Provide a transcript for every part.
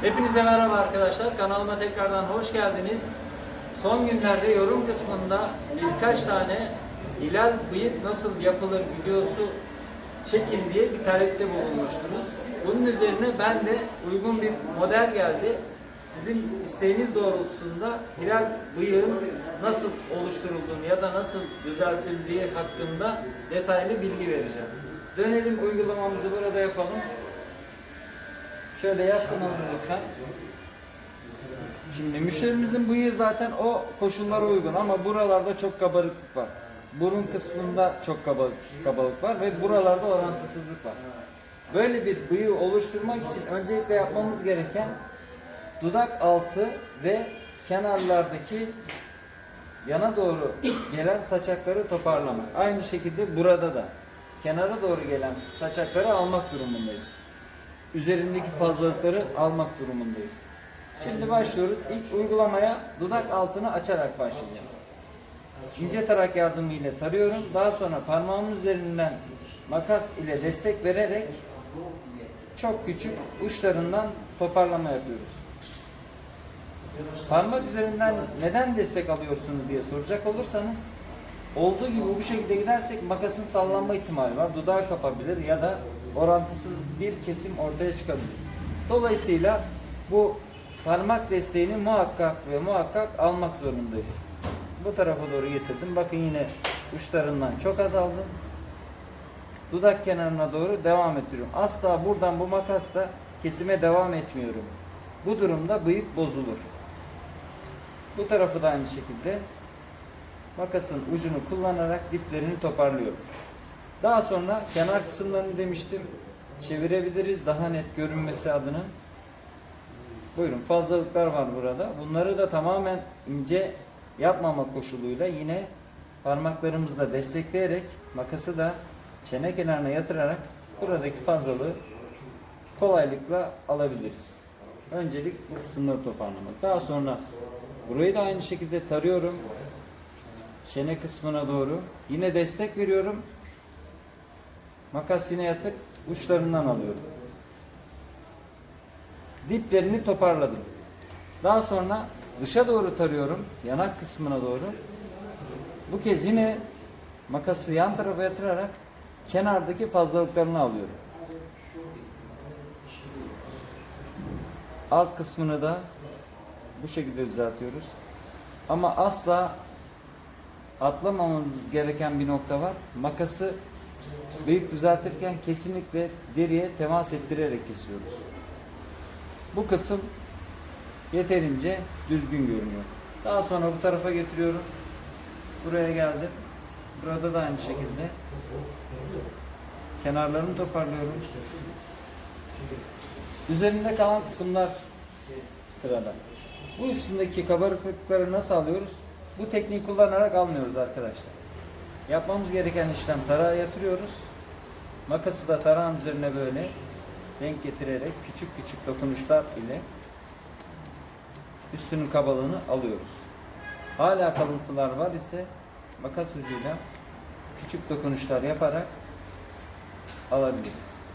Hepinize merhaba arkadaşlar. Kanalıma tekrardan hoş geldiniz. Son günlerde yorum kısmında birkaç tane hilal bıyık nasıl yapılır videosu çekin diye bir talepte bulunmuştunuz. Bunun üzerine ben de uygun bir model geldi. Sizin isteğiniz doğrultusunda hilal bıyığın nasıl oluşturulduğunu ya da nasıl düzeltildiği hakkında detaylı bilgi vereceğim. Dönelim uygulamamızı burada yapalım. Şöyle yaslanalım lütfen. Şimdi müşterimizin bıyığı zaten o koşullara uygun ama buralarda çok kabarıklık var. Burun kısmında çok kaba, kabalık var ve buralarda orantısızlık var. Böyle bir bıyığı oluşturmak için öncelikle yapmamız gereken dudak altı ve kenarlardaki yana doğru gelen saçakları toparlamak. Aynı şekilde burada da kenara doğru gelen saçakları almak durumundayız üzerindeki fazlalıkları almak durumundayız. Şimdi başlıyoruz. İlk uygulamaya dudak altını açarak başlayacağız. İnce tarak yardımıyla tarıyorum. Daha sonra parmağımın üzerinden makas ile destek vererek çok küçük uçlarından toparlama yapıyoruz. Parmak üzerinden neden destek alıyorsunuz diye soracak olursanız olduğu gibi bu şekilde gidersek makasın sallanma ihtimali var. Dudağı kapabilir ya da orantısız bir kesim ortaya çıkabilir. Dolayısıyla bu parmak desteğini muhakkak ve muhakkak almak zorundayız. Bu tarafa doğru getirdim. Bakın yine uçlarından çok azaldı. Dudak kenarına doğru devam ettiriyorum. Asla buradan bu makasla kesime devam etmiyorum. Bu durumda bıyık bozulur. Bu tarafı da aynı şekilde makasın ucunu kullanarak diplerini toparlıyorum. Daha sonra kenar kısımlarını demiştim çevirebiliriz daha net görünmesi adına. Buyurun fazlalıklar var burada. Bunları da tamamen ince yapmama koşuluyla yine parmaklarımızla destekleyerek makası da çene kenarına yatırarak buradaki fazlalığı kolaylıkla alabiliriz. Öncelik bu kısımları toparlamak. Daha sonra burayı da aynı şekilde tarıyorum. Çene kısmına doğru. Yine destek veriyorum. Makas yine yatık uçlarından alıyorum. Diplerini toparladım. Daha sonra dışa doğru tarıyorum. Yanak kısmına doğru. Bu kez yine makası yan tarafa yatırarak kenardaki fazlalıklarını alıyorum. Alt kısmını da bu şekilde düzeltiyoruz. Ama asla atlamamamız gereken bir nokta var. Makası bıyık düzeltirken kesinlikle deriye temas ettirerek kesiyoruz. Bu kısım yeterince düzgün görünüyor. Daha sonra bu tarafa getiriyorum. Buraya geldim. Burada da aynı şekilde kenarlarını toparlıyorum. Üzerinde kalan kısımlar sırada. Bu üstündeki kabarıklıkları nasıl alıyoruz? Bu tekniği kullanarak almıyoruz arkadaşlar. Yapmamız gereken işlem tarağa yatırıyoruz. Makası da tarağın üzerine böyle denk getirerek küçük küçük dokunuşlar ile üstünün kabalığını alıyoruz. Hala kalıntılar var ise makas ucuyla küçük dokunuşlar yaparak alabiliriz.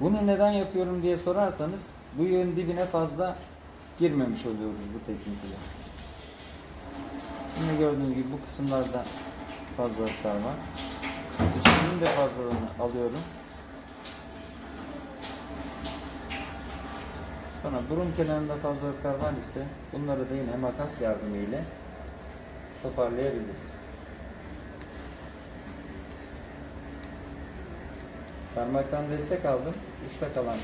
Bunu neden yapıyorum diye sorarsanız bu yığın dibine fazla girmemiş oluyoruz bu teknikle. Yine gördüğünüz gibi bu kısımlarda fazlalıklar var. Üstünün de fazlalığını alıyorum. Sonra burun kenarında fazlalıklar var ise bunları da yine makas yardımıyla toparlayabiliriz. Parmaktan destek aldım. Uçta kalan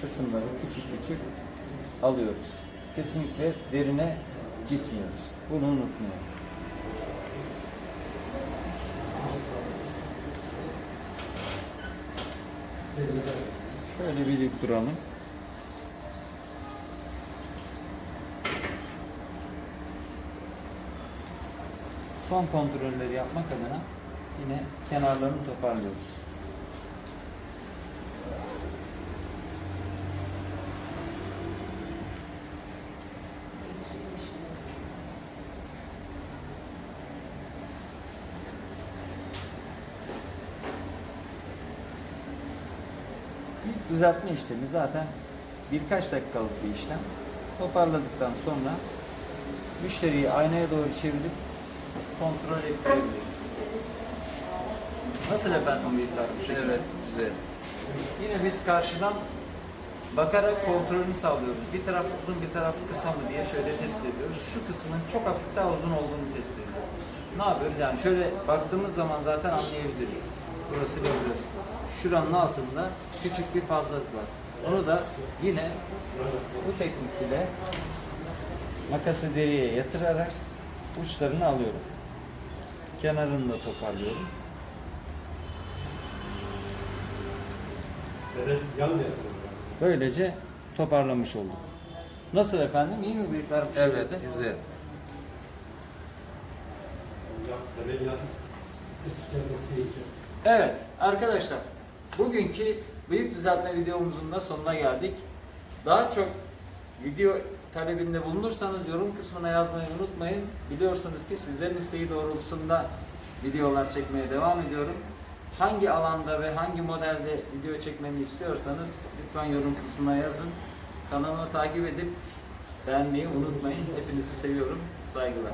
kısımları küçük küçük alıyoruz. Kesinlikle derine gitmiyoruz. Bunu unutmayalım. Şöyle bir duralım. Son kontrolleri yapmak adına yine kenarlarını toparlıyoruz. Düzeltme işlemi zaten birkaç dakikalık bir işlem. Toparladıktan sonra müşteriyi aynaya doğru çevirip kontrol ettirebiliriz. Nasıl efendim bıyıklar bu şekilde? Evet, güzel. Yine biz karşıdan bakarak kontrolünü sağlıyoruz. Bir taraf uzun bir taraf kısa mı diye şöyle tespit ediyoruz. Şu kısmın çok hafif daha uzun olduğunu. Ne yapıyoruz? Yani şöyle baktığımız zaman zaten anlayabiliriz. Burası ve burası. Şuranın altında küçük bir fazlalık var. Onu da yine bu teknik ile makası deriye yatırarak uçlarını alıyorum. Kenarını da toparlıyorum. Böylece toparlamış olduk. Nasıl efendim? İyi mi bıyıklar bu Evet, güzel. Yan, neden yan? Sırt üstü yapması deyince. Evet arkadaşlar bugünkü bıyık düzeltme videomuzun da sonuna geldik. Daha çok video talebinde bulunursanız yorum kısmına yazmayı unutmayın. Biliyorsunuz ki sizlerin isteği doğrultusunda videolar çekmeye devam ediyorum. Hangi alanda ve hangi modelde video çekmemi istiyorsanız lütfen yorum kısmına yazın. Kanalımı takip edip beğenmeyi unutmayın. Hepinizi seviyorum. Saygılar.